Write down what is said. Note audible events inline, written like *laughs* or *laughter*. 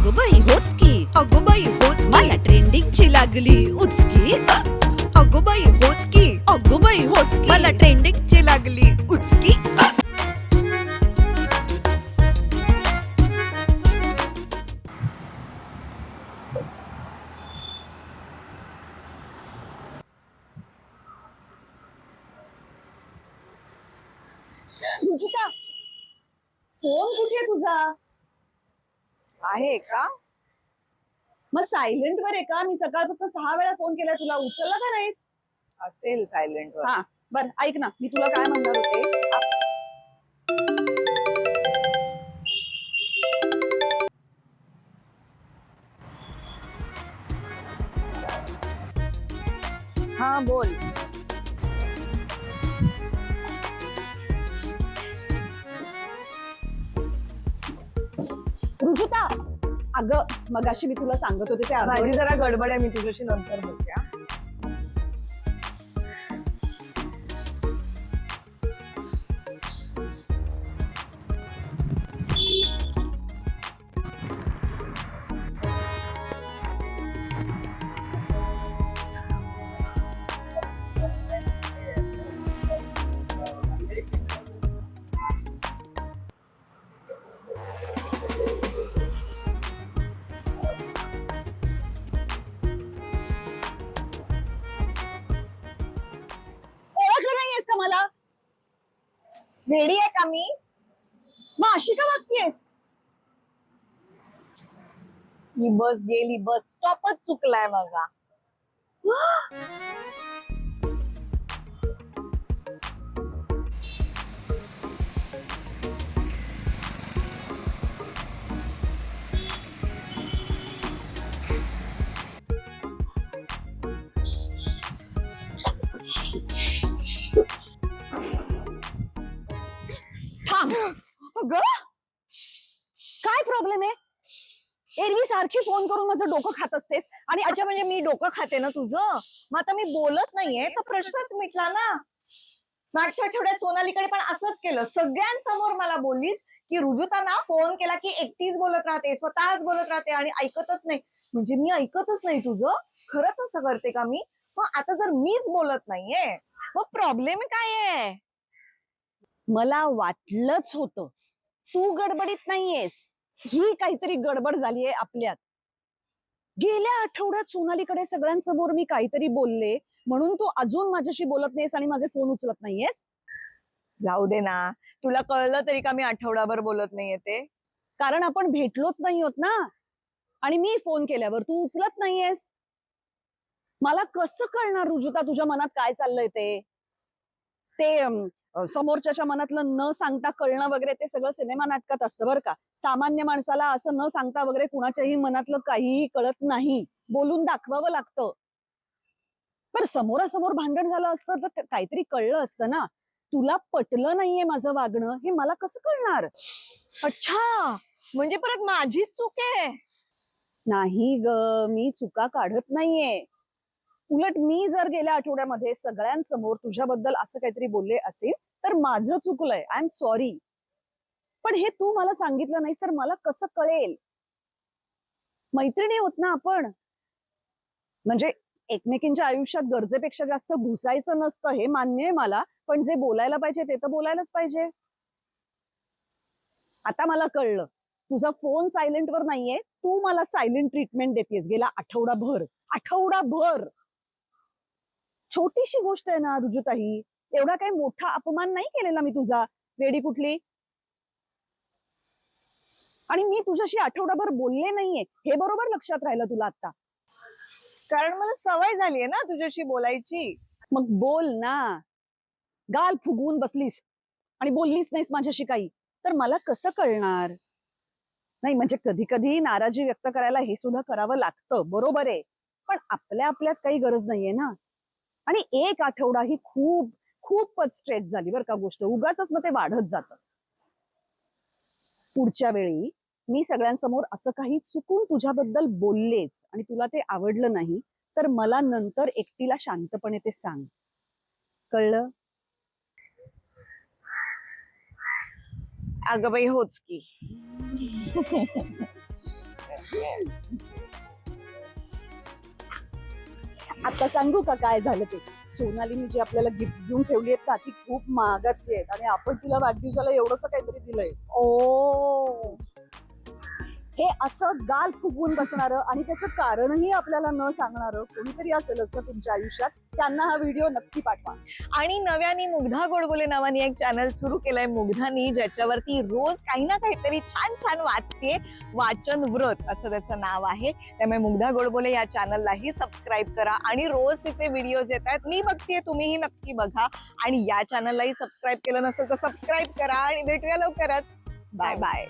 अगं बाई होच की अगं बाई होच मला ट्रेंडिंग ची लागली उचकी. अगं बाई होच की अगं बाई होच की मला ट्रेंडिंग ची लागली उचकी. फोन कुठे तुझा? आहे का? मग सायलेंट वर आहे का? मी सकाळपासून सहा वेळा फोन केला. तुला उचलला का नाहीस? असेल सायलेंट वर. हा बर ऐक ना. मी तुला काय म्हणणार होते? हा बोल. रुजुता अगं मगाशी मी तुला सांगत होते ते माझी जरा गडबड आहे मी तुझ्याशी नंतर बोलते हा. रेडी आहे का मी? मग अशी का वागतेस? ही बस गेली बस स्टॉपच चुकलाय माझा. काय प्रॉब्लेम आहे? एरवी सारखी फोन करून माझं डोकं खात असतेस आणि अच्छा म्हणजे मी डोकं खाते ना तुझं? मग आता मी बोलत नाहीये तर प्रश्नच मिटला ना. मागच्या आठवड्यात सोनालीकडे पण असंच केलं. सगळ्यांसमोर मला बोललीस की रुजुताना फोन केला की एकटीच बोलत राहते स्वतःच बोलत राहते आणि ऐकतच नाही. म्हणजे मी ऐकतच नाही तुझं. खरंच असं करते का मी? मग आता जर मीच बोलत नाहीये मग प्रॉब्लेम काय आहे? मला वाटलंच होतं. तू गडबडीत नाहीयेस. ही काहीतरी गडबड झालीये आपल्यात. गेल्या आठवड्यात सोनालीकडे सगळ्यांसमोर मी काहीतरी बोलले म्हणून तू अजून माझ्याशी बोलत नाहीस आणि माझे फोन उचलत नाहीयेस? जाऊ दे ना. तुला कळलं तरी का मी आठवडाभर बोलत नाहीये ते? कारण आपण भेटलोच नाही होत ना. आणि मी फोन केल्यावर तू उचलत नाहीयेस. मला कसं कळणार रुजुता? तुझ्या मनात काय चाललंय ते? ते समोरच्याच्या मनातलं न सांगता कळणं वगैरे ते सगळं सिनेमा नाटकात असतं बरं का. सामान्य माणसाला असं न सांगता वगैरे कुणाच्याही मनातलं काहीही कळत नाही. बोलून दाखवावं लागतं. पण समोरासमोर भांडण झालं असतं तर काहीतरी कळलं असतं ना. तुला पटलं नाहीये माझं वागणं हे मला कसं कळणार? अच्छा! म्हणजे परत माझीच चूक आहे? नाही ग मी चुका काढत नाहीये. उलट मी जर गेल्या आठवड्यामध्ये सगळ्यांसमोर तुझ्याबद्दल असं काहीतरी बोलले असेल तर माझं चुकलंय. आय एम सॉरी पण हे तू मला सांगितलं नाही तर मला कसं कळेल? मैत्रिणी होत ना आपण. म्हणजे एकमेकींच्या आयुष्यात गरजेपेक्षा जास्त घुसायचं नसतं हे मान्य आहे मला. पण जे बोलायला पाहिजे ते तर बोलायलाच पाहिजे. आता मला कळलं. तुझा फोन सायलेंट वर नाहीये. तू मला सायलेंट ट्रीटमेंट देतेस गेला आठवडाभर. आठवडाभर! छोटीशी गोष्ट आहे ना रुजुताई एवढा काही मोठा अपमान नाही केलेला मी तुझा. वेडी कुठली? आणि मी तुझ्याशी आठवडाभर बोलले नाहीये. हे बरोबर लक्षात राहिलं तुला आता. कारण मला सवय झालीये ना तुझ्याशी बोलायची. मग बोल ना. गाल फुगवून बसलीस. आणि बोललीच नाहीस माझ्याशी काही. तर मला कसं कळणार? नाही म्हणजे कधी कधी नाराजी व्यक्त करायला हे सुद्धा करावं लागतं. बरोबर आहे. पण आपल्या आपल्यात काही गरज नाहीये ना. आणि एक आठवडा ही खूप खूपच स्ट्रेच झाली बरं का गोष्ट. उगाच मग ते वाढत जातं. पुढच्या वेळी मी सगळ्यांसमोर असं काही चुकून तुझ्याबद्दल बोललेच आणि तुला ते आवडलं नाही तर मला नंतर एकटीला शांतपणे ते सांग. कळलं? अगं बाई होच की. *laughs* आता सांगू का काय झालं ते? सोनालीने जी आपल्याला गिफ्ट देऊन ठेवली आहेत ना ती खूप महागातली आहेत. आणि आपण तिला वाढदिवसाला एवढंसं काहीतरी दिलंय. ओ. हे असं गाल फुगवून बसणारं आणि त्याचं कारणही आपल्याला न सांगणारं कोणीतरी असेलच ना तुमच्या आयुष्यात त्यांना हा व्हिडिओ नक्की पाठवा. आणि नव्याने मुग्धा गोडबोले नावाने एक चॅनल सुरू केलंय मुग्धानी ज्याच्यावरती रोज काही ना काहीतरी छान छान वाचते वाचन व्रत असं त्याचं नाव आहे. त्यामुळे मुग्धा गोडबोले या चॅनललाही सबस्क्राईब करा आणि रोज तिचे व्हिडिओज येत आहेत. मी बघतेय तुम्हीही नक्की बघा. आणि या चॅनललाही सबस्क्राईब केलं नसेल तर सबस्क्राईब करा आणि भेटूया लवकरच. Bye bye